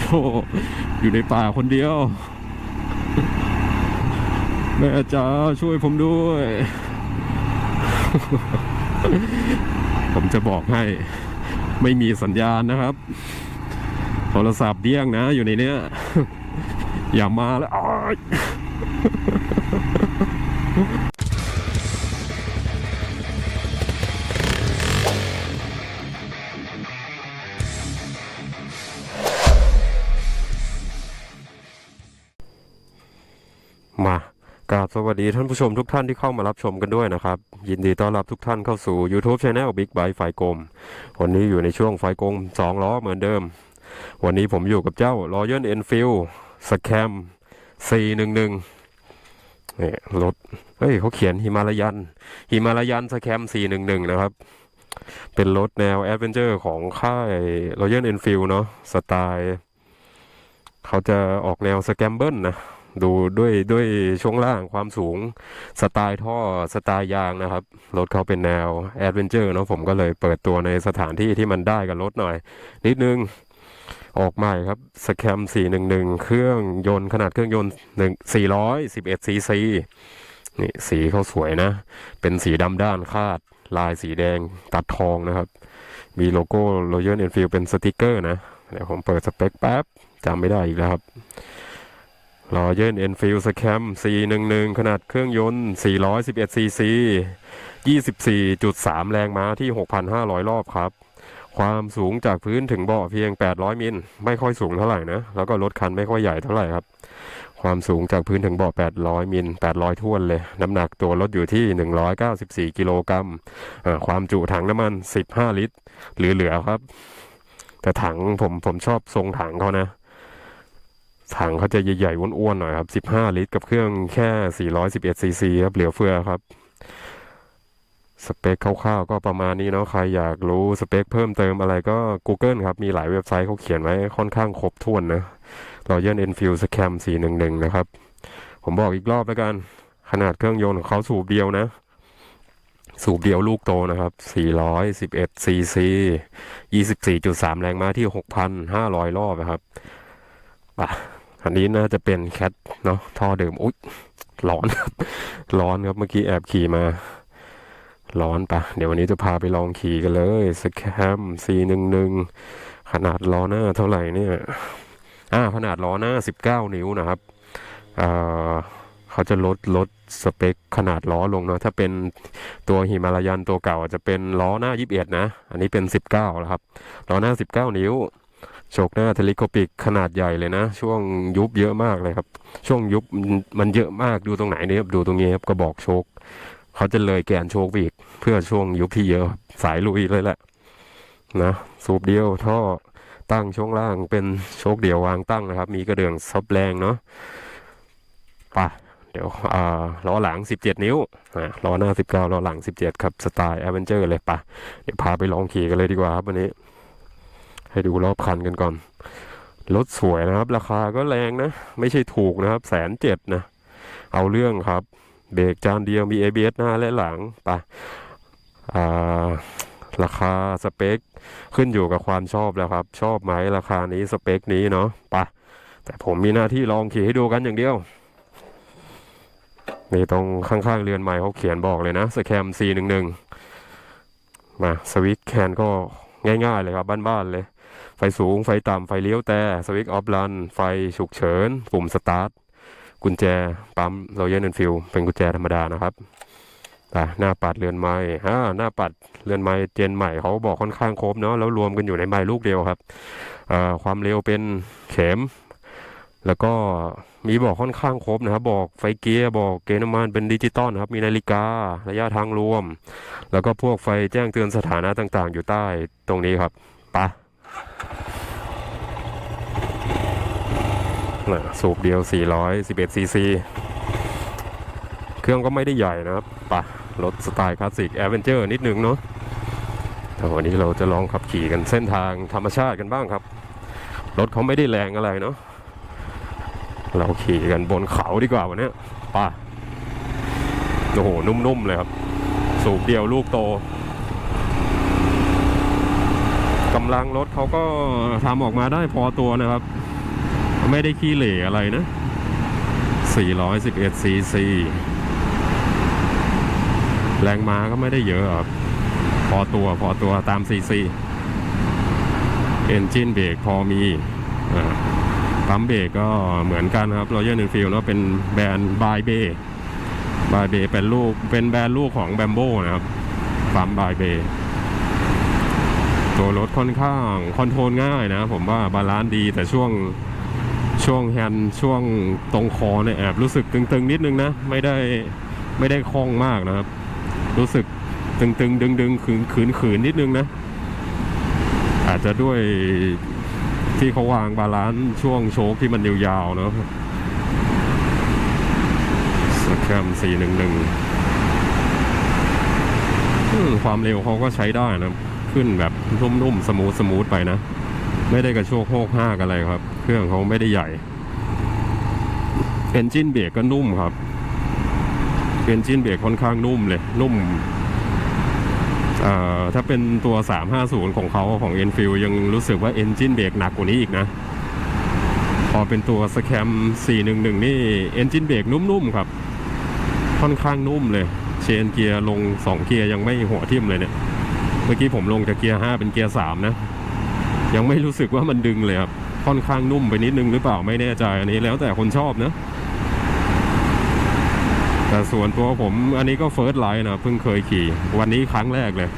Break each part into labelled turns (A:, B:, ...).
A: โธ่อยู่ในป่าคนเดียว แม่จ๋าช่วยผมด้วย ผมจะบอกให้ ไม่มีสัญญาณนะครับ โทรศัพท์เดี้ยงนะอยู่ในเนี้ย อย่ามาแล้ว สวัสดีท่านผู้ชมทุกท่านที่เข้ามารับชมกันด้วยนะครับ ยินดีต้อนรับทุกท่านเข้าสู่ YouTube Channel Big Bike ไฟกลมวันนี้อยู่ในช่วงไฟกลมสองล้อเหมือนเดิม วันนี้ผมอยู่กับเจ้า Royal Enfield Scam 411นี่รถเฮ้ยเขาเขียนฮิมาลายันฮิมาลายันสแคม411 นะครับ เป็นรถแนวแอดเวนเจอร์ของค่าย Royal Enfield เนาะสไตล์ เขาจะออกแนวสแกมเบิลนะ ดูด้วยด้วยช่วงล่างความสูงสไตล์ท่อสไตล์ยางนะครับ รถเขาเป็นแนวแอดเวนเจอร์เนาะผมก็เลยเปิดตัวในสถานที่ที่มันได้กับรถหน่อย นิดนึงออกใหม่ครับสแคม411 เครื่องยนต์ขนาดเครื่องยนต์1 411ซีซีนี่สีเขาสวยนะ เป็นสีดำด้านคาด ลายสีแดงตัดทองนะครับ มีโลโก้ Royal Enfield เป็นสติกเกอร์นะ เดี๋ยวผมเปิดสเปคแป๊บจำไม่ได้อีกแล้วครับ Royal Enfield Scam C11 ขนาดเครื่องยนต์ 411 cc 24.3 แรงม้าที่ 6,500 รอบครับ ความสูงจากพื้นถึงเบาะเพียง 800 มิล ไม่ค่อยสูงเท่าไหร่นะ แล้วก็รถคันไม่ค่อยใหญ่เท่าไหร่ครับ ความสูงจากพื้นถึงเบาะ800 มิล 800 ท้วนเลย น้ำหนักตัวรถอยู่ที่ 194 กิโลกรัม ความจุถังน้ำมัน 15 ลิตร เหลือๆครับ แต่ถังผมผมชอบทรงถังเขานะ ถังเขาจะใหญ่ๆอ้วนๆหน่อยครับ 15 ลิตร กับเครื่องแค่ 411ซีซีครับ เหลือเฟือครับ สเปคคร่าวๆก็ประมาณนี้เนาะ ใครอยากรู้สเปคเพิ่มเติมอะไรก็ Google ครับ มีหลายเว็บไซต์เขาเขียนไว้ค่อนข้างครบถ้วนนะ Royal Enfield Scam 411 นะครับ ผมบอกอีกรอบแล้วกัน ขนาดเครื่องยนต์ของเขาสูบเดียวนะ สูบเดียวลูกโตนะครับ 411ซีซี24.3 แรงม้าที่ 6,500 รอบนะครับป่ะ อันนี้น่าจะเป็นแคทเนาะท่อเดิมอุ๊ยร้อนครับ ร้อนครับเมื่อกี้แอบขี่มา ร้อนปะเดี๋ยววันนี้จะพาไปลองขี่กันเลยสแคม C11 ขนาดล้อหน้าเท่าไหร่เนี่ยอ่าขนาดล้อหน้า19นิ้วนะครับอ่าเขาจะลดลดสเปคขนาดล้อลงเนาะถ้าเป็นตัวฮิมาลายันตัวเก่าจจะเป็นล้อหน้า 21 นะ อันนี้เป็น 19แล้วครับล้อหน้า 19 นิ้ว โชคหน้าเทลิโคปิกขนาดใหญ่เลยนะ ช่วงยุบเยอะมากเลยครับ ช่วงยุบมันเยอะมากดูตรงไหนเนี่ยครับดูตรงนี้ครับกระบอกโชคเขาจะเลยแกนโชคไปอีก เพื่อช่วงยุบที่เยอะสายลุยเลยแหละนะสูบเดียวท่อตั้งช่วงล่างเป็นโชคเดียววางตั้งนะครับ มีกระเดื่องซับแรงเนาะป่ะเดี๋ยวล้อหลัง 17 นิ้วล้อหน้า 19ล้อหลัง 17 ครับ สไตล์แอเวนเจอร์เลยป่ะเดี๋ยวพาไปลองขี่กันเลยดีกว่าครับวันนี้ ให้ดูรอบคันกันก่อน รถสวยนะครับ ราคาก็แรงนะ ไม่ใช่ถูกนะครับแสนเจ็ดนะ เอาเรื่องครับ เบรกจานเดียวมี ABS หน้าและหลังไป่ะอ่าราคาสเปคขึ้นอยู่กับความชอบแล้วครับ ชอบไหมราคานี้สเปคนี้เนาะป่ะแต่ผมมีหน้าที่ลองขี่ให้ดูกันอย่างเดียวนี่ตรงข้างๆเรือนใหม่เขาเขียนบอกเลยนะสแคม C11 มาสวิตช์แคนก็ง่ายๆเลยครับบ้านๆเลย ไฟสูง ไฟต่ำ ไฟเลี้ยวแต่สวิตช์ออฟรัน ไฟฉุกเฉิน ปุ่มสตาร์ท กุญแจ ปั๊ม Royal Enfield เป็นกุญแจธรรมดานะครับอะหน้าปัดเรือนไม้อ่าหน้าปัดเรือนไม้เจนใหม่เขาบอกค่อนข้างครบเนาะ แล้วรวมกันอยู่ในไม้ลูกเดียวครับอ่าความเร็วเป็นเข็ม แล้วก็มีบอกค่อนข้างครบนะครับ บอกไฟเกียร์บอกเกณฑ์น้ำมันเป็นดิจิตอลนะครับ มีนาฬิการะยะทางรวม แล้วก็พวกไฟแจ้งเตือนสถานะต่างๆ อยู่ใต้ตรงนี้ครับไปะ สูบเดียว 411ซีซีเครื่องก็ไม่ได้ใหญ่นะครับปะรถสไตล์คลาสสิกแอดเวนเจอร์นิดนึงเนาะแต่วันนี้เราจะลองขับขี่กันเส้นทางธรรมชาติกันบ้างครับ รถเขาไม่ได้แรงอะไรเนาะเราขี่กันบนเขาดีกว่าวันนี้ป่ะโอ้โห นุ่มๆเลยครับ สูบเดียวลูกโต กำำลังรถเขาก็ทำออกมาได้พอตัวนะครับ ไม่ได้ขี้เหร่อะไรนะ 411ซีซีแรงม้าก็ไม่ได้เยอะครับ พอตัวพอตัวตามซีซีเอนจินเบรกพอมีอปั๊มเบรกก็เหมือนกันครับ Royal Enfield เนอะเป็นแบรนด์บายเบบายเบเป็นลูกเป็นแบรนด์ลูกของแบมโบนะครับปั๊มบายเบ ตัวรถค่อนข้างคอนโทรลง่ายนะ ผมว่าบาลานซ์ดีแต่ช่วงช่วงแฮนด์ช่วงตรงคอเนี่ยแอบรู้สึกตึงๆนิดนึงนะ ไม่ได้ไม่ได้คล่องมากนะครับ รู้สึกตึงๆ ดึงๆขืนขืนขืนนิดนึงนะ อาจจะด้วยที่เขาวางบาลานซ์ช่วงโชคที่มันยาวๆเนอะสแคมสี่หนึ่งหนึ่งความเร็วเขาก็ใช้ได้นะ ขึ้นแบบนุ่มๆสมูทสมูทไปนะ ไม่ได้กระโชกโฮกห้ากอะไรครับ เครื่องเขาไม่ได้ใหญ่เอนจินเบรกก็นุ่มครับเอนจินเบรกค่อนข้างนุ่มเลย นุ่มถ้าเป็นตัว 350 ของเขาของ Enfield ยังรู้สึกว่าเอนจินเบรกหนักกว่านี้อีกนะ พอเป็นตัวสแคม411 นี่เอนจินเบรกนุ่มๆครับ ค่อนข้างนุ่มเลย เชนเกียร์ลง 2 เกียร์ยังไม่หัวทิ่มเลยเนี่ย เมื่อกี้ผมลงจากเกียร์ 5 เป็นเกียร์ 3 นะ ยังไม่รู้สึกว่ามันดึงเลยครับค่อนข้างนุ่มไปนิดนึงหรือเปล่าไม่แน่ใจอันนี้แล้วแต่คนชอบนะ แต่ส่วนตัวผมอันนี้ก็เฟิร์สไลน์นะเพิ่งเคยขี่ วันนี้ครั้งแรกเลย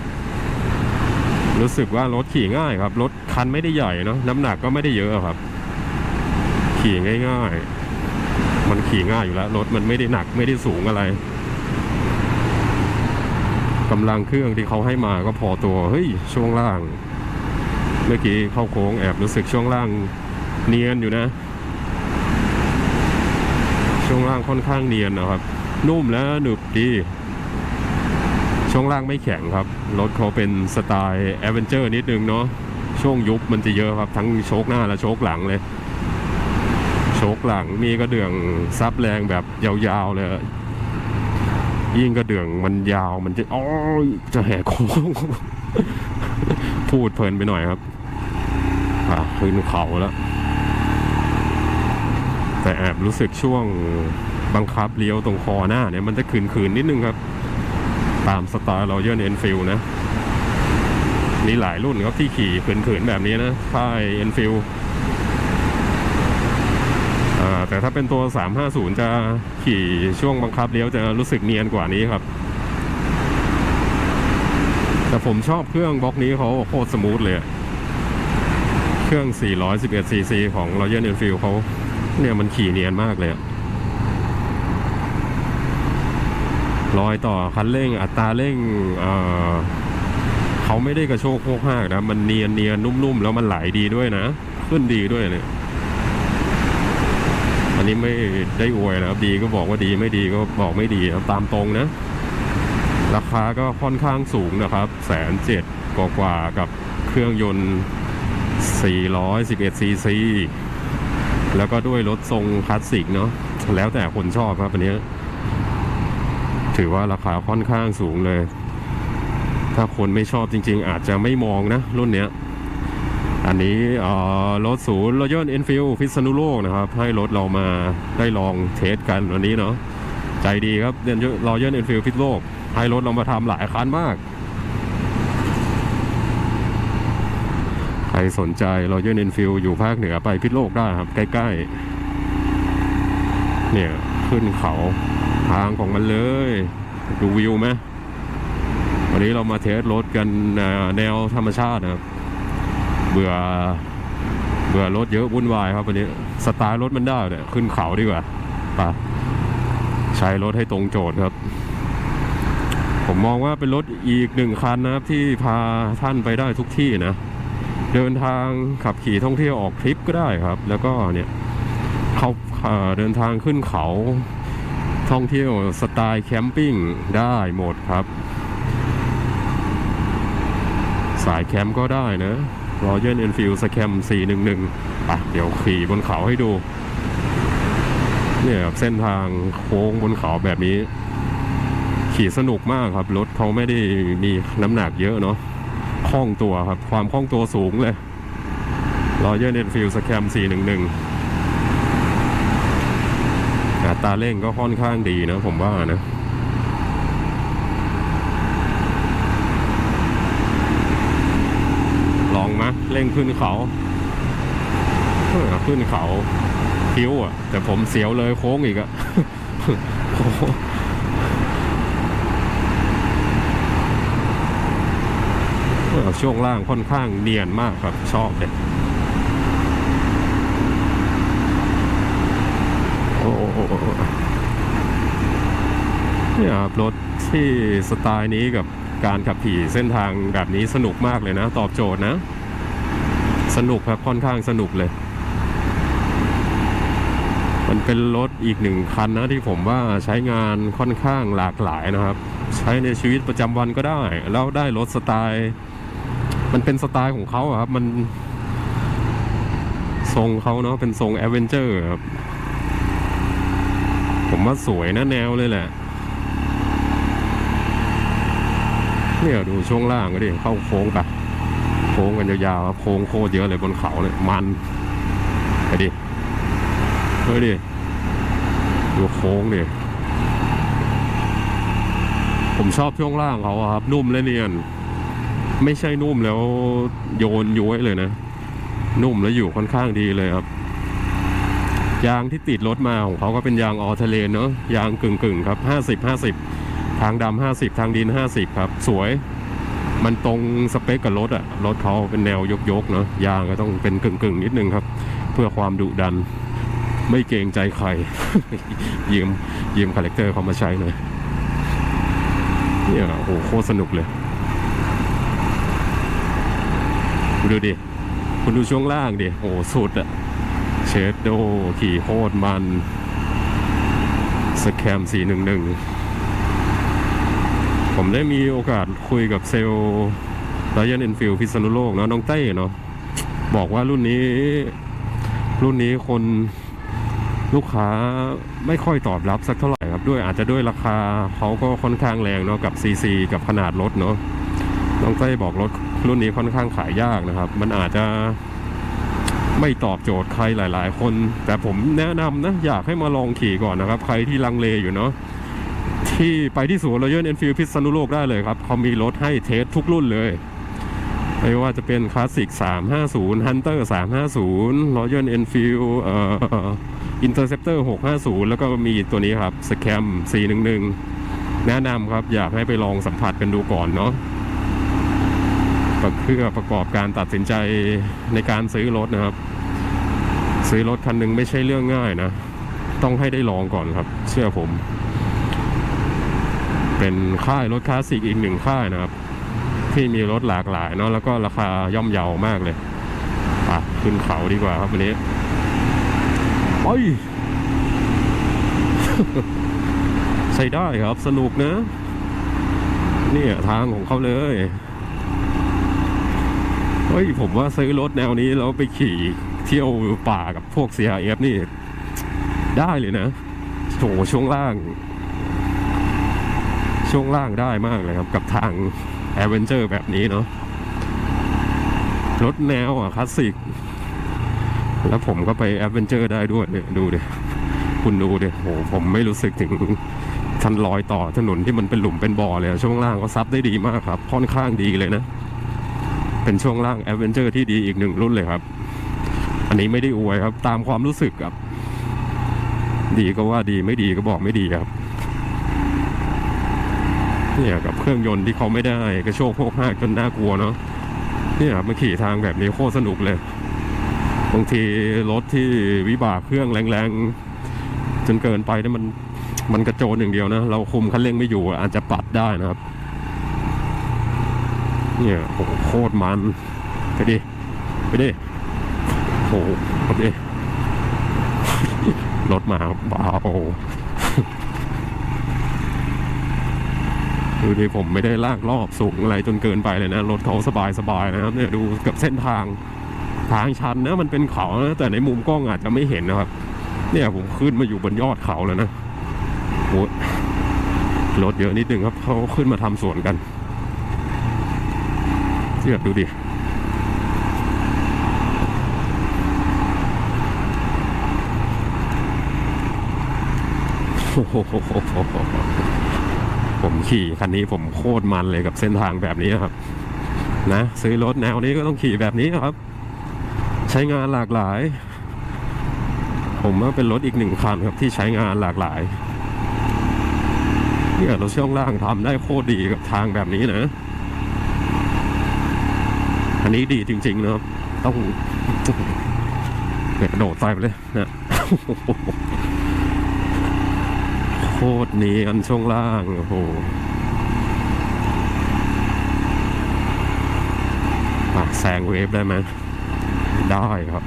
A: รู้สึกว่ารถขี่ง่ายครับรถคันไม่ได้ใหญ่เนาะน้ำหนักก็ไม่ได้เยอะครับ ขี่ง่าย ๆ มันขี่ง่ายอยู่แล้วรถมันไม่ได้หนักไม่ได้สูงอะไร กำลังเครื่องที่เขาให้มาก็พอตัว เฮ้ย ช่วงล่าง เมื่อกี้เข้าโค้งแอบรู้สึกช่วงล่างเนียนอยู่นะ ช่วงล่างค่อนข้างเนียนนะครับ นุ่มและหนึบดี ช่วงล่างไม่แข็งครับ รถเขาเป็นสไตล์แอดเวนเจอร์นิดนึงเนาะ ช่วงยุบมันจะเยอะครับ ทั้งโชคหน้าและโชคหลังเลย โชคหลังมีกระเดืองซับแรงแบบยาวๆเลย ยิ่งกระเดื่องมันยาวมันจะอ้อจะแหกโค้งพูดเพลินไปหน่อยครับอะขึ้นเขาแล้ว แต่แอบรู้สึกช่วงบังคับเลี้ยวตรงคอหน้าเนี่ยมันจะขืนๆนิดนึงครับ ตามสไตล์เราเยอร์เอ็นฟิลนะมีหลายรุ่นครับที่ขี่ขืนๆแบบนี้นะค่ายเอ็นฟิล แต่ถ้าเป็นตัว 350 จะขี่ช่วงบังคับเลี้ยวจะรู้สึกเนียนกว่านี้ครับ แต่ผมชอบเครื่องบล็อกนี้เขาโคตรสมูทเลย เครื่อง 411ซีซีของ Royal Enfield เขาเนี่ยมันขี่เนียนมากเลยอะรอยต่อคันเร่งอัตราเร่งเเขาไม่ได้กระโชกโคกหากนะ มันเนียนเนียนนุ่มๆ แล้วมันไหลดีด้วยนะ ขึ้นดีด้วยเนี่ย อันนี้ไม่ได้อวยนะครับ ดีก็บอกว่าดีไม่ดีก็บอกไม่ดีครับตามตรงนะ ราคาก็ค่อนข้างสูงนะครับแสนเจ็ดกว่ากับเครื่องยนต์ 411 ซีซี แล้วก็ด้วยรถทรงคลาสสิกเนาะแล้วแต่คนชอบครับอันนี้ถือว่าราคาค่อนข้างสูงเลย ถ้าคนไม่ชอบจริง ๆ อาจจะไม่มองนะรุ่นเนี้ย อันนี้รถศูนย์ร o ย a l เอ็นฟิลพิษณุโลกนะครับ ให้รถเรามาได้ลองเทสกันวันนี้เนาะใจดีครับเรียนรอยัลเอ็นฟิลพิษโลก ให้รถเรามาทำหลายคันมาก ใครสนใจรอยัลเอ็นฟิลอยู่ภาคเหนือไปพิษโลกได้ครับ ใกล้ๆ เนี่ยขึ้นเขาทางของมันเลย ดูวิวไหมวันนี้เรามาเทสรถกันแนวธรรมชาตินะครับ เบื่อเบื่อรถเยอะวุ่นวายครับวันนี้สไตล์รถมันได้เนี่ยขึ้นเขาดีกว่าไปใช้รถให้ตรงโจทย์ครับ ผมมองว่าเป็นรถอีกหนึ่งคันนะครับที่พาท่านไปได้ทุกที่นะ เดินทางขับขี่ท่องเที่ยวออกทริปก็ได้ครับ แล้วก็เนี่ยเขาเอ่อเดินทางขึ้นเขาท่องเที่ยวสไตล์แคมปิ้งได้หมดครับ สายแคมป์ก็ได้นะ Royal Enfield สแคม411อะเดี๋ยวขี่บนเขาให้ดู เนี่ยเส้นทางโค้งบนเขาแบบนี้ ขี่สนุกมากครับ รถเขาไม่ได้มีน้ำหนักเยอะเนาะคล่องตัวครับ ความคล่องตัวสูงเลยรอเยอร์เนฟิลสแคม411อัตราเร่งก็ค่อนข้างดีนะผมว่านะ ลองมะเร่งขึ้นเขาเออขึ้นเขาคิ้วอะ แต่ผมเสียวเลยโค้งอีกอะช่วงล่างค่อนข้างเนียนมากครับ ชอบเลยโอ้โหเนี่ยครับรถที่สไตล์นี้กับการขับขี่เส้นทางแบบนี้สนุกมากเลยนะ ตอบโจทย์นะ สนุกครับค่อนข้างสนุกเลย มันเป็นรถอีกหนึ่งคันนะที่ผมว่าใช้งานค่อนข้างหลากหลายนะครับ ใช้ในชีวิตประจำวันก็ได้ แล้วได้รถสไตล์ มันเป็นสไตล์ของเขาครับ มันทรงเขาเนาะเป็นทรงแอเวนเจอร์ครับ ผมว่าสวยนะแนวเลยแหละเนี่ยดูช่วงล่างก็ดิเข้าโค้งไป โค้งกันยาวๆครับโค้งโคตรเยอะเลยบนเขาเนี่ยมันไปดิเฮ้ยดิดูโค้งดิผมชอบช่วงล่างเขาครับ นุ่มและเนียน ไม่ใช่นุ่มแล้วโยนย้วยเลยนะ นุ่มแล้วอยู่ค่อนข้างดีเลยครับ ยางที่ติดรถมาของเขาก็เป็นยางออเทเลนเนาะยางกึ่งๆครับห้าสิบห้าสิบทางดำห้าสิบทางดินห้าสิบครับ สวย มันตรงสเปคกับรถอะรถเขาเป็นแนวยกๆเนาะยางก็ต้องเป็นกึ่งๆนิดนึงครับ เพื่อความดุดัน ไม่เกรงใจใครยืมยืมคาแรคเตอร์เขามาใช้หน่อยเนี่ยโอ้โหโคตรสนุกเลยดูดิ คุณดูช่วงล่างดิ โอ้สุดอะเชดโดขี่โคตรมันสแคม411 ผมได้มีโอกาสคุยกับเซลล์รยันเอ็นฟิลพิษณุโลกเนาะน้องเต้เนาะบอกว่ารุ่นนี้ รุ่นนี้คนลูกค้าไม่ค่อยตอบรับสักเท่าไหร่ครับด้วยอาจจะด้วยราคาเขาก็ค่อนข้างแรงเนาะกับซีซีกับขนาดรถเนาะน้องเต้บอกรถรุ่นนี้ค่อนข้างขายยากนะครับ มันอาจจะไม่ตอบโจทย์ใครหลาย ๆ คน แต่ผมแนะนำนะอยากให้มาลองขี่ก่อนนะครับ ใครที่ลังเลอยู่เนาะ ที่ไปที่ศูนย์ร y ยันเอ็นฟิลพิษณุโลกได้เลยครับเขามีรถให้เทสทุกรุ่นเลยไม่ว่าจะเป็นคลาสสิก 350 Hunter 350 Royal Enfield เอ่อ Interceptor 650 แล้วก็มีตัวนี้ครับ Scam 411 แนะนำครับอยากให้ไปลองสัมผัสกันดูก่อนเนาะเพื่อประกอบการตัดสินใจในการซื้อรถนะครับ ซื้อรถคันหนึ่งไม่ใช่เรื่องง่ายนะ ต้องให้ได้ลองก่อนครับ เชื่อผม เป็นค่ายรถคลาสสิกอีกหนึ่งค่ายนะครับ ที่มีรถหลากหลายเนาะแล้วก็ราคาย่อมเยาวมากเลยไปขึ้นเขาดีกว่าครับวันนี้ไปใช้ได้ครับสนุกนะนี่ทางของเขาเลยเฮ้ยผมว่าซื้อรถแนวนี้แล้วไปขี่เที่ยวป่ากับพวก CRF นี่ ได้เลยนะโถช่วงล่าง ช่วงล่างได้มากเลยครับ กับทางแอเวนเจอร์แบบนี้เนาะรถแนวอะคลาสสิก แล้วผมก็ไปแอดเวนเจอร์ได้ด้วยเนี่ยดูดิคุณดูดิโหผมไม่รู้สึกถึงทันรอยต่อถนนที่มันเป็นหลุมเป็นบ่อเลย ช่วงล่างก็ซับได้ดีมากครับ ค่อนข้างดีเลยนะ เป็นช่วงล่างแอดเวนเจอร์ที่ดีอีกหนึ่งรุ่นเลยครับ อันนี้ไม่ได้อวยครับ ตามความรู้สึกครับ ดีก็ว่าดีไม่ดีก็บอกไม่ดีครับ เนี่ยกับเครื่องยนต์ที่เขาไม่ได้กระโชกโพกห้ากจนน่ากลัวเนาะเนี่ยมาขี่ทางแบบนี้โคตรสนุกเลยบางทีรถที่วิบากเครื่องแรงๆจนเกินไปเนี่ยมันมันกระโจนอย่างเดียวนะ เราคุมคันเร่งไม่อยู่อาจจะปัดได้นะครับ เนี่ยโหโคตรมันไปดิไปดิโอ้โหไปดิรถมาเบา ดูดิผมไม่ได้ลากรอบสูงอะไรจนเกินไปเลยนะ รถเขาสบายสบายๆนะครับเนี่ยดูกับเส้นทางทางชันนะมันเป็นเขานะแต่ในมุมกล้องอาจจะไม่เห็นนะครับ เนี่ยผมขึ้นมาอยู่บนยอดเขาแล้วนะโอ้ยรถเยอะนิดนึงครับเขาขึ้นมาทำสวนกันเทียบดูดิโอ้โห ผมขี่คันนี้ผมโคตรมันเลยกับเส้นทางแบบนี้ครับ นะ ซื้อรถแนวนี้ก็ต้องขี่แบบนี้ครับ ใช้งานหลากหลาย ผมว่าเป็นรถอีกหนึ่งคันครับที่ใช้งานหลากหลายเนี่ยรถช่วงล่างทำได้โคตรดีกับทางแบบนี้นะอันนี้ดีจริงๆนะครับต้องกระโดดใส่ไปเลยนะ ตรเนียนช่วงล่างโอ้โหอะแซงเวฟได้ไหมได้ครับ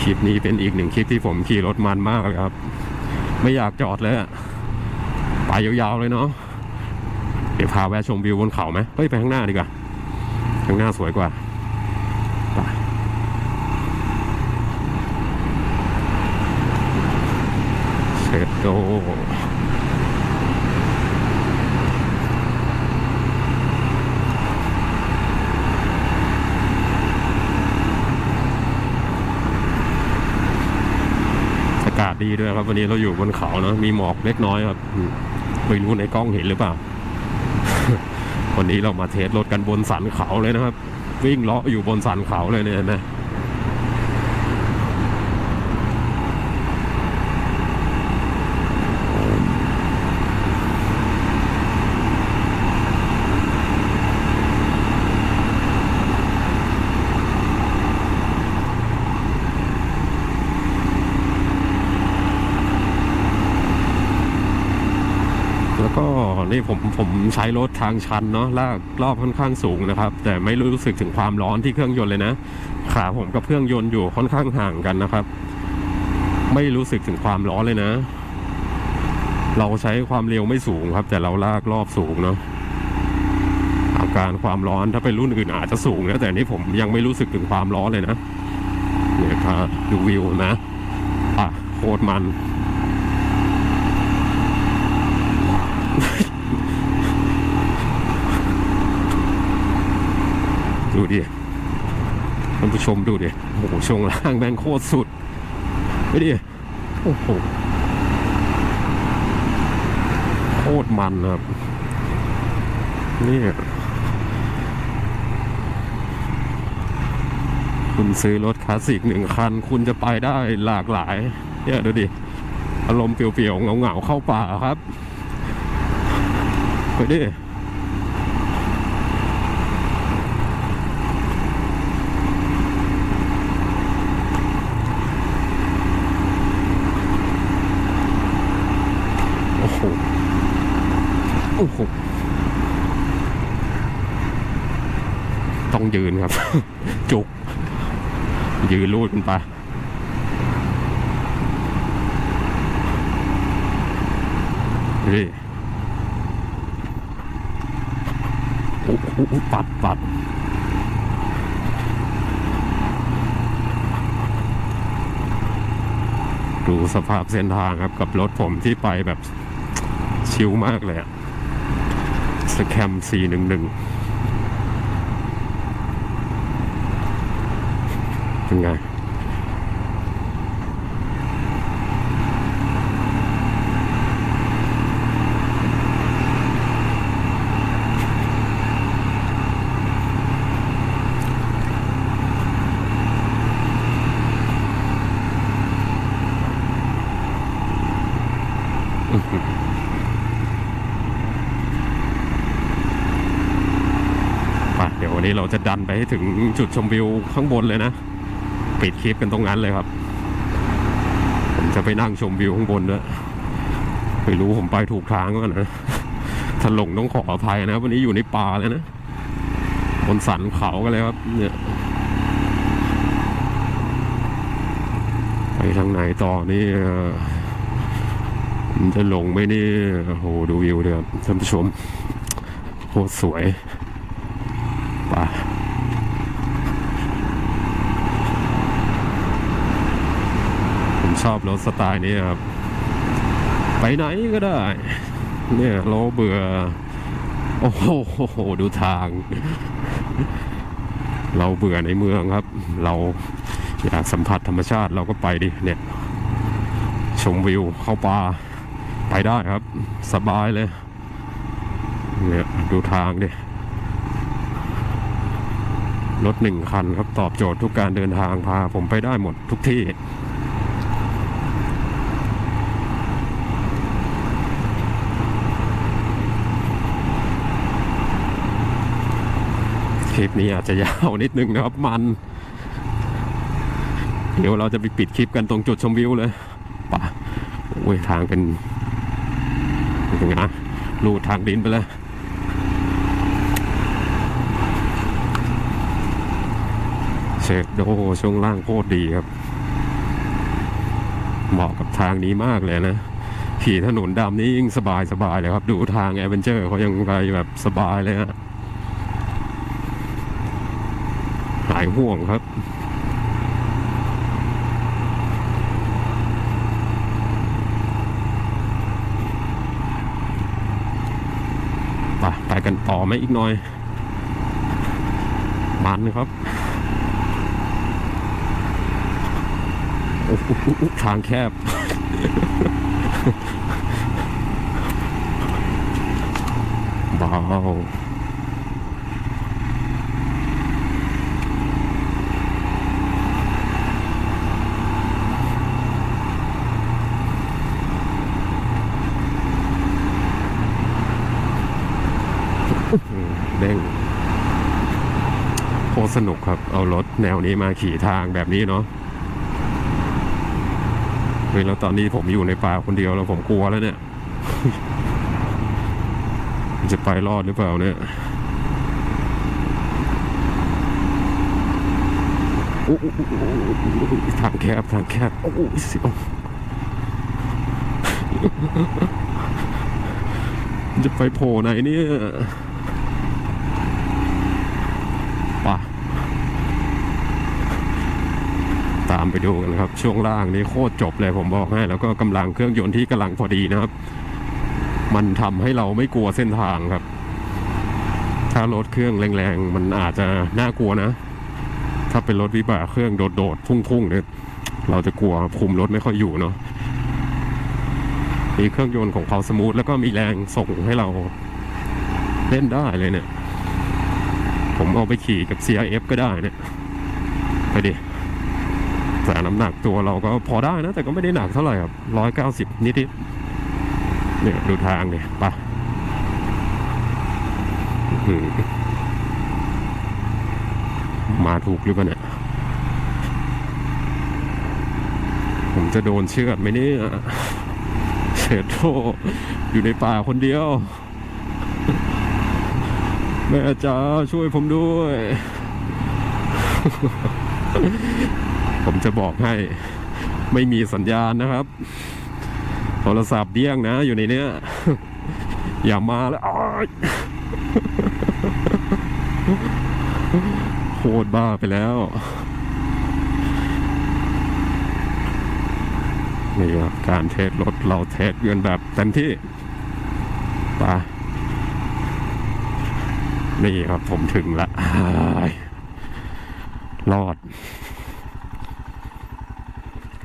A: คลิปนี้เป็นอีกหนึ่งคลิปที่ผมขี่รถมันมากเลยครับ ไม่อยากจอดเลยอะไปยาวๆเลยเนาะเดี๋ยวพาแวะชมวิวบนเขาไหมเฮ้ยไปข้างหน้าดีกว่า ข้างหน้าสวยกว่า เช็ดโอากาศดีด้วยครับ วันนี้เราอยู่บนเขาเนาะมีหมอกเล็กน้อยครับไม่รู้ในกล้องเห็นหรือเปล่า วันนี้เรามาเทสรถกันบนสันเขาเลยนะครับ วิ่งเลาะอยู่บนสันเขาเลยเนี่ยนะ แล้วก็ นี่ผมผมใช้รถทางชันเนาะลากรอบค่อนข้างสูงนะครับ แต่ไม่รู้สึกถึงความร้อนที่เครื่องยนต์เลยนะ ขาผมกับเครื่องยนต์อยู่ค่อนข้างห่างกันนะครับ ไม่รู้สึกถึงความร้อนเลยนะ เราใช้ความเร็วไม่สูงครับ แต่เราลากรอบสูงเนาะอาการความร้อนถ้าเป็นรุ่นอื่นอาจจะสูงนะแต่นี้ผมยังไม่รู้สึกถึงความร้อนเลยนะเนี่ยพาดูวิวนะอะโคตรมัน ดูดิท่าน ผู้ชมดูดิโอ้โหช่วงล่างแม่งโคตรสุดไปดิโอ้โหโคตรมันครับนี่คุณซื้อรถคลาสสิกหนึ่งคัน คุณจะไปได้หลากหลาย เนี่ยดูดิ อารมณ์เปลี่ยวๆ เหงาๆ เข้าป่าครับ ไปดิ โอ้โหต้องยืนครับ จุก ยืนรูดกันไปนี่โอ้โหปัดปัดดูสภาพเส้นทางครับกับรถผมที่ไปแบบชิลมากเลยอะ สแคม411เป็นไงไปเดี๋ยววันนี้ เราจะดันไปให้ถึงจุดชมวิวข้างบนเลยนะ ปิดคลิปกันตรงนั้นเลยครับ ผมจะไปนั่งชมวิวข้างบนด้วยไม่รู้ผมไปถูกทางก็นะถลงต้องขออภัยนะวันนี้อยู่ในป่าเลยนะบนสันเขากันเลยครับ เนี่ยไปทางไหนต่อนี่มันจะลงไหมนี่โอ้โหดูวิวเดือท่านผู้ชมโคตรสวย ไปผม ชอบรถสไตล์นี้ครับ ไปไหนก็ได้ เนี่ยเราเบื่อ โอ้โห ดูทาง เราเบื่อในเมืองครับ เราอยากสัมผัสธรรมชาติเราก็ไปดิเนี่ย ชมวิวเข้าป่าไปได้ครับ สบายเลย เนี่ย ดูทางดิรถหนึ่งคันครับตอบโจทย์ทุกการเดินทางพาผมไปได้หมดทุกที่ ค ลิปนี้อาจจะยาวนิดนึงนะครับมัน เดี๋ยวเราจะไปปิดคลิปกันตรงจุดชมวิวเลยป่ะโอ้ยทางเป็นเป็นไงนะลูดทางดินไปเลยเช็คโดช่วงล่างโคตรดีครับ เหมาะกับทางนี้มากเลยนะขี่ถนนดำนี่ยิ่งสบายสบายเลยครับ ดูทางแอเวนเจอร์เขายังไปแบบสบายเลยฮะ ห่วงครับไปไปกันต่อไหมอีกหน่อยมันครับโอ้โหทางแคบเบาเด้งโคตรส นุกครับ เอารถแนวนี้มาขี่ทางแบบนี้เนาะเฮ้ยแล้วตอนนี้ผมอยู่ในป่าคนเดียวแล้วผมกลัวแล้วเนี่ย จะไปรอดหรือเปล่าเนี่ยโอ้ทางแคบทางแคบโอ้โหเสียวจะไปโผล่ไหนเนี่ยป่ะตามไปดูกันครับ ช่วงล่างนี้โคตรจบเลยผมบอกให้ แล้วก็กำลังเครื่องยนต์ที่กำลังพอดีนะครับ มันทำให้เราไม่กลัวเส้นทางครับ ถ้ารถเครื่องแรงๆ มันอาจจะน่ากลัวนะ ถ้าเป็นรถวิบากเครื่องโดดๆพุ่งๆเนี่ยเราจะกลัวคุมรถไม่ค่อยอยู่เนาะมีเครื่องยนต์ของเขาสมูทแล้วก็มีแรงส่งให้เราเล่นได้เลยเนี่ย ผมเอาไปขี่กับ CRF ก็ได้เนี่ย ไปดิ แต่น้ำหนักตัวเราก็พอได้นะ แต่ก็ไม่ได้หนักเท่าไหร่ครับร้อยเก้าสิบนิดๆเนี่ยดูทางเนี่ยไปะมาถูกหรือเปล่าเนี่ยผมจะโดนเชือดไหมเนี่ยเศษโทอยู่ในป่าคนเดียว แม่จ๋าช่วยผมด้วย ผมจะบอกให้ไม่มีสัญญาณนะครับ โทรศัพท์เดี้ยงนะอยู่ในเนี้ย อย่ามาแล้วโคตรบ้าไปแล้วนี่ครับการเทสรถเราเทสเงินแบบเต็มที่ไปนี่ครับผมถึงละรอด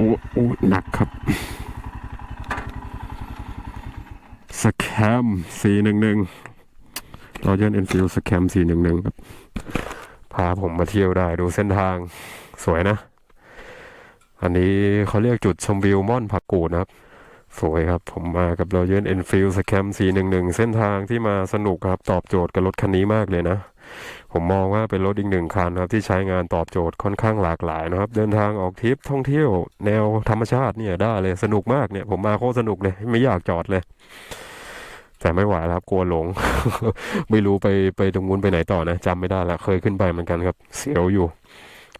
A: อ้โอ้หนักครับ สแคมสี่หนึ่งหนึ่งเราเยนเอ็นฟิลสแคมสี่หนึ่งหนึ่งครับ พาผมมาเที่ยวได้ดูเส้นทางสวยนะ อันนี้เขาเรียกจุดชมวิวม่อนผักกูดนะครับ สวยครับ ผมมากับเราเยนเอ็นฟิลสแคม411เส้นทางที่มาสนุกครับ ตอบโจทย์กับรถคันนี้มากเลยนะ ผมมองว่าเป็นรถอีกหนึ่งคันครับที่ใช้งานตอบโจทย์ค่อนข้างหลากหลายนะครับ เดินทางออกทริปท่องเที่ยว แนวธรรมชาติเนี่ยได้เลยสนุกมากเนี่ย ผมมาโคตรสนุกเลย ไม่อยากจอดเลย แต่ไม่ไหวครับกลัวหลง ไม่รู้ไปไปตรงนู้นไปไหนต่อนะจำไม่ได้ละเคยขึ้นไปเหมือนกันครับ เสียวอยู่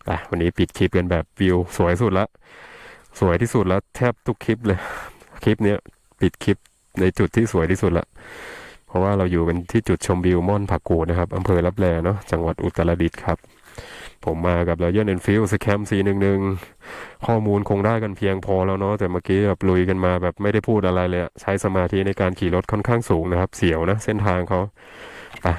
A: อะวันนี้ปิดคลิปกันแบบวิว สวยสุดละสวยที่สุดแล้วแทบทุกคลิปเลย คลิปเนี้ยปิดคลิปในจุดที่สวยที่สุดละ ราะว่าเราอยู่กันที่จุดชมวิวม่อนผักกูดนะครับอำเภอรับแลเนาะจังหวัดอุตรดิตถ์ครับ ผมมากับ Royal Enfield Scam 411ข้อมูลคงได้กันเพียงพอแล้วเนาะแต่เมื่อกี้แบบลุยกันมาแบบไม่ได้พูดอะไรเลยใช้สมาธิในการขี่รถค่อนข้างสูงนะครับ เสียวนะ เส้นทางเขาอะ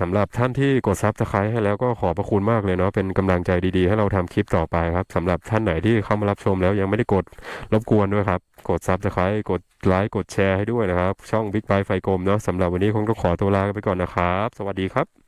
A: สำหรับท่านที่กดซับสไครต์ให้แล้วก็ขอบพระคุณมากเลยเนาะเป็นกำลังใจดีๆ ให้เราทำคลิปต่อไปครับสำหรับท่านไหนที่เข้ามารับชมแล้วยังไม่ได้กดรบกวนด้วยครับ กดซับสไครต์กดไลค์กดแชร์ให้ด้วยนะครับ ช่องบิ๊กไบไฟกลมเนาะสำหรับวันนี้คงต้องขอตัวลาไปก่อนนะครับ สวัสดีครับ